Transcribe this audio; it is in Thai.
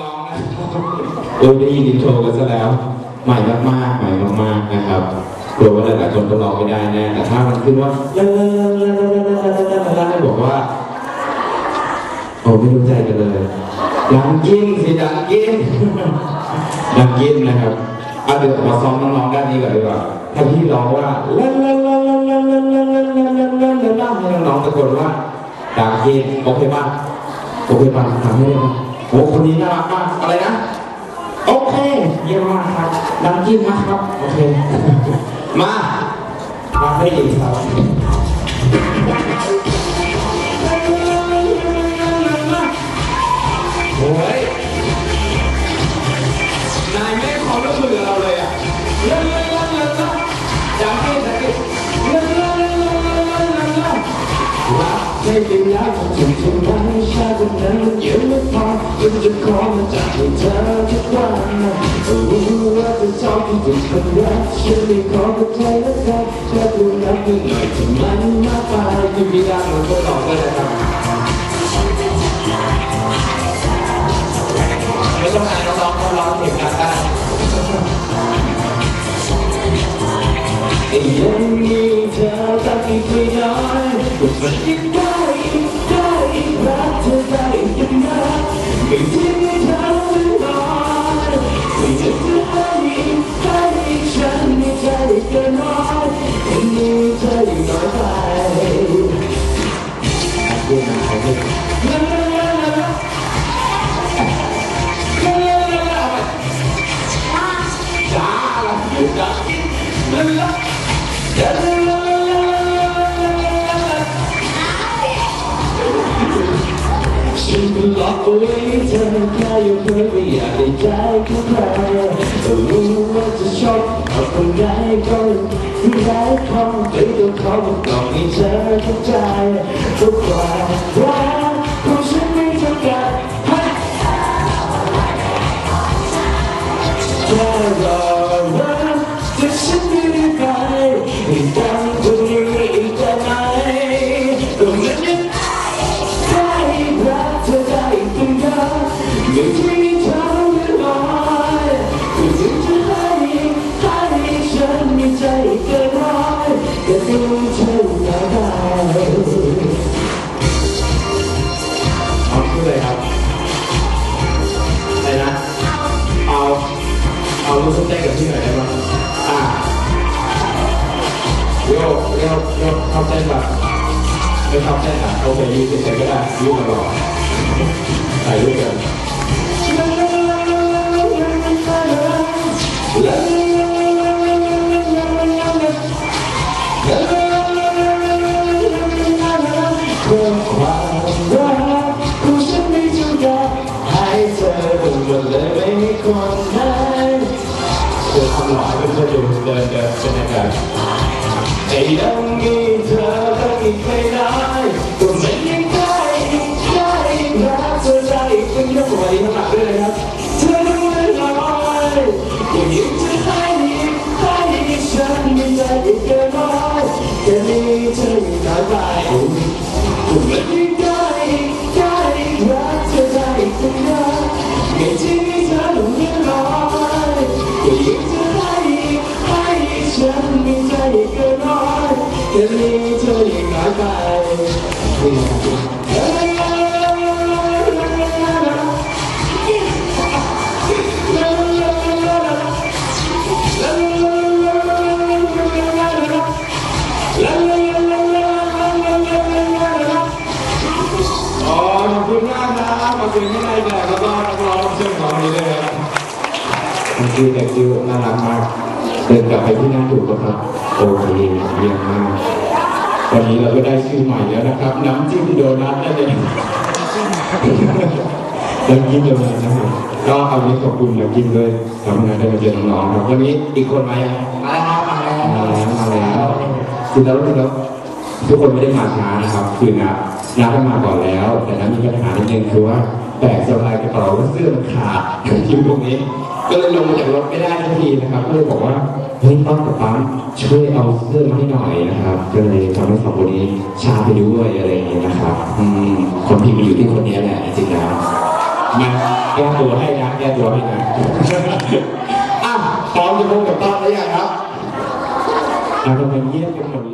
ร้องนะเออได้ยินอินโทรกันซะแล้ว ใหม่มากๆใหม่มากๆนะครับกลัวว่าหลายๆคนก็ร้องไม่ได้แน่แต่ถ้ามันขึ้นว่าลาลาลาลาลาลาลาลาลาให้บอกว่าโอ้ไม่รู้ใจกันเลยดังกินสิดังกินดังกินนะครับเอาเดี๋ยวมาซ้อมน้องๆด้านนี้ก่อนดีกว่าถ้าพี่ร้องว่าลาลาลาลาลาลาลาลาลาลาลาลาลาให้น้องๆตะโกนว่าดังกินโอเคป่ะโอเคป่ะทำให้ได้ป่ะ โอ้คนนี้น่ารักมากอะไรนะ โอเคเยี่ยมมากครับดังกินนะครับ โอเค มามาให้ดีครับโอ้ยนายไม่ให้ความร่วมมือกับเราเลยอะ ไม่เป็นยากถึงถึงนั้นชาตินั้นมันเยอะไม่พอจึงจะขอมาจากให้เธอทุกวันรู้ว่าจะชอบที่จะคนรักฉันไม่ขอกับใครแล้วกันแค่ดูรักนิดหน่อยที่มันมากไปที่พี่ดังมันก็หลอกกันนะครับไม่ต้องอายน้องๆเขาร้องเสียงดังได้ยังมีเธอตั้งอีกไม่น้อยก็ฝันยัง นก็ล็อกเอาไว้เธอแค่อยู่เพื่อไม่อยากได้ใจของใครรู้ว่าจะชอบเอาคนไหนก็ที่ได้ของไปตัวเขาบอกก่อนให้เธอเข้าใจทุกความรัก รู้สึกใจกับที่ไหนมาอ่าโยกโยกโยกทำใจแบบไม่ทำใจแบบโอเคยืนเฉยๆก็ได้ยืนตลอดถ่ยรูปกัน Love. 이란 게 사랑이 tiếng chơi cái bài Thank you, thank you, Nana Mark. เดินกลับไปที่นั่งถูกแล้วครับโอเคเยี่ยมมากวันนี้เราก็ได้ชื่อใหม่แล้วนะครับ น้ำจิ้มโดนัทนั่นเองน้ำจิ้มโดนัทนะครับก็เอานี้ขอบคุณน้ำจิ้มด้วยทำงานได้มาเจอน้องๆครับวันนี้อีกคนมายังมาแล้วมาแล้วมาแล้วมาแล้วจริงแล้วจริงแล้วทุกคนไม่ได้มาช้านะครับคือนับนับกันมาก่อนแล้ว แต่นั้นมีปัญหานิดนึงคือว่าแบกสบายกระเป๋าเสื้อมันขาดอยู่ตรงนี้ ก็เลยลงจากรถไม่ได้ทันทีนะครับก็เลยบอกว่าเฮ้ยป้อมกับปั๊มช่วยเอาเสื้อมาให้หน่อยนะครับก็เลยทำให้สองคนนี้ชาไปด้วยอะไรอย่างเงี้ยนะครับอืมคนผิดมันอยู่ที่คนนี้แหละจริงๆแล้วมาแก้ตัวให้นะแก้ตัวให้นะอะพร้อมจะพบกับต้อนหรือยังครับเอาทำไมเยี่ยมกันหมดเลย